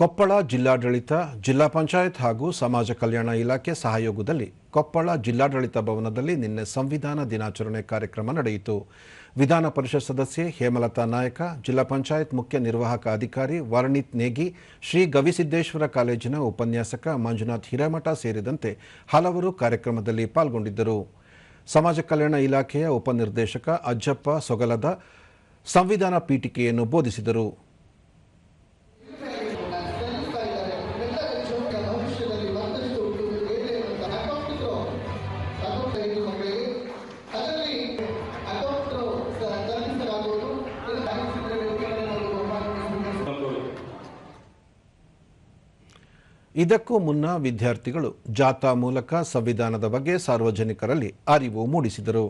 ಕೊಪ್ಪಳ ಜಿಲ್ಲಾಡಳಿತ, ಜಿಲ್ಲಾ ಪಂಚಾಯತ್ ಹಾಗೂ ಸಮಾಜ ಕಲ್ಯಾಣ ಇಲಾಖೆ ಸಹಯೋಗದಲ್ಲಿ ಕೊಪ್ಪಳ ಜಿಲ್ಲಾಡಳಿತ ಭವನದಲ್ಲಿ ನಿನ್ನೆ ಸಂವಿಧಾನ ದಿನಾಚರಣೆ ಕಾರ್ಯಕ್ರಮ ನಡೆಯಿತು. ವಿಧಾನ ಪರಿಷತ್ ಸದಸ್ಯೆ ಹೇಮಲತಾ ನಾಯಕ, ಜಿಲ್ಲಾ ಪಂಚಾಯತ್ ಮುಖ್ಯ ನಿರ್ವಾಹಕ ಅಧಿಕಾರಿ ವರ್ಣಿತ್ ನೇಗಿ, ಶ್ರೀ ಗವಿಸಿದ್ದೇಶ್ವರ ಕಾಲೇಜಿನ ಉಪನ್ಯಾಸಕ ಮಂಜುನಾಥ್ ಹಿರೇಮಠ ಸೇರಿದಂತೆ ಹಲವರು ಕಾರ್ಯಕ್ರಮದಲ್ಲಿ ಪಾಲ್ಗೊಂಡಿದ್ದರು. ಸಮಾಜ ಕಲ್ಯಾಣ ಇಲಾಖೆಯ ಉಪನಿರ್ದೇಶಕ ಅಜ್ಜಪ್ಪ ಸೊಗಲದ ಸಂವಿಧಾನ ಪೀಠಿಕೆಯನ್ನು ಬೋಧಿಸಿದರು. ಇದಕ್ಕೂ ಮುನ್ನ ವಿದ್ಯಾರ್ಥಿಗಳು ಜಾಥಾ ಮೂಲಕ ಸಂವಿಧಾನದ ಬಗ್ಗೆ ಸಾರ್ವಜನಿಕರಲ್ಲಿ ಅರಿವು ಮೂಡಿಸಿದರು.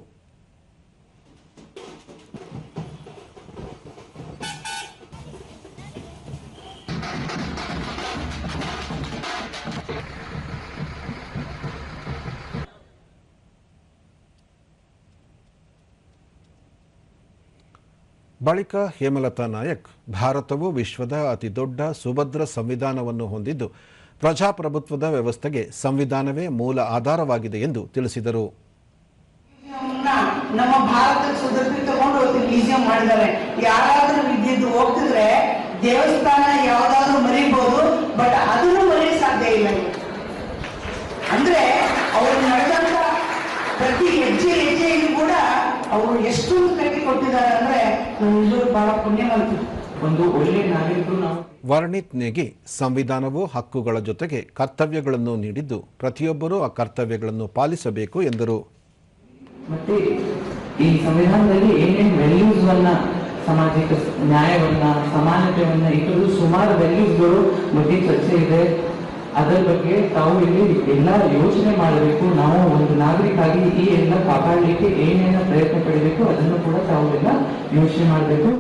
ಬಳಿಕ ಹೇಮಲತಾ ನಾಯಕ್, ಭಾರತವು ವಿಶ್ವದ ಅತಿದೊಡ್ಡ ಸುಭದ್ರ ಸಂವಿಧಾನವನ್ನು ಹೊಂದಿದ್ದು ಪ್ರಜಾಪ್ರಭುತ್ವದ ವ್ಯವಸ್ಥೆಗೆ ಸಂವಿಧಾನವೇ ಮೂಲ ಆಧಾರವಾಗಿದೆ ಎಂದು ತಿಳಿಸಿದರು. ನಮ್ಮ ಭಾರತದ ಸುದರ್ಭಿ ತಗೊಂಡು ಮ್ಯೂಸಿಯಂ ಮಾಡಿದ್ದಾರೆ. ಯಾರಾದ್ರೂ ವಿದ್ಯುತ್ ಹೋಗ್ತಿದ್ರೆ ದೇವಸ್ಥಾನ ಯಾವ್ದಾದ್ರು ಮರಿಬಹುದು ಬಟ್ ಅದನ್ನು ಮರೆಯಕ್ ಸಾಧ್ಯ ಇಲ್ಲ. ಅಂದ್ರೆ ಅವರು ನಡೆದಂತ ಪ್ರತಿ ಹೆಜ್ಜೆ ಹೆಜ್ಜೆಯಲ್ಲಿ ಕೂಡ ಅವರು ಎಷ್ಟೊಂದು ಕಟ್ಟಿ ಕೊಟ್ಟಿದ್ದಾರೆ ಅಂದ್ರೆ ನಮ್ಮೆಲ್ಲರೂ ಬಹಳ ಪುಣ್ಯವಂತರು ಒಂದು ಒಳ್ಳೆ ನಾಗರಿಕರು ನಾವು ವರ್ಣಿತ್ ನೇಗಿ ಸಂವಿಧಾನವು ಹಕ್ಕುಗಳ ಜೊತೆಗೆ ಕರ್ತವ್ಯಗಳನ್ನು ನೀಡಿದ್ದು ಪ್ರತಿಯೊಬ್ಬರೂ ಆ ಕರ್ತವ್ಯಗಳನ್ನು ಪಾಲಿಸಬೇಕು ಎಂದರು. ಮತ್ತೆ ಈ ಸಂವಿಧಾನದಲ್ಲಿ ಏನೇನು ವ್ಯಾಲ್ಯೂಸ್ ಅನ್ನ ಸಾಮಾಜಿಕ ನ್ಯಾಯವನ್ನ ಸಮಾನತೆಯನ್ನ ಇಟ್ಟು ಸುಮಾರು ವ್ಯಾಲ್ಯೂಸ್ಗಳು ಬಗ್ಗೆ ಚರ್ಚೆ ಇದೆ. ಅದರ ಬಗ್ಗೆ ತಾವು ಇಲ್ಲಿ ಎಲ್ಲ ಯೋಚನೆ ಮಾಡಬೇಕು. ನಾವು ಒಂದು ನಾಗರಿಕಾಗಿ ಈ ಎಲ್ಲ ಕಾಪಾಡಲಿಕ್ಕೆ ಏನೇನು ಪ್ರಯತ್ನ ಪಡಬೇಕು ಅದನ್ನು ಕೂಡ ತಾವು ಎಲ್ಲ ಯೋಚನೆ ಮಾಡಬೇಕು.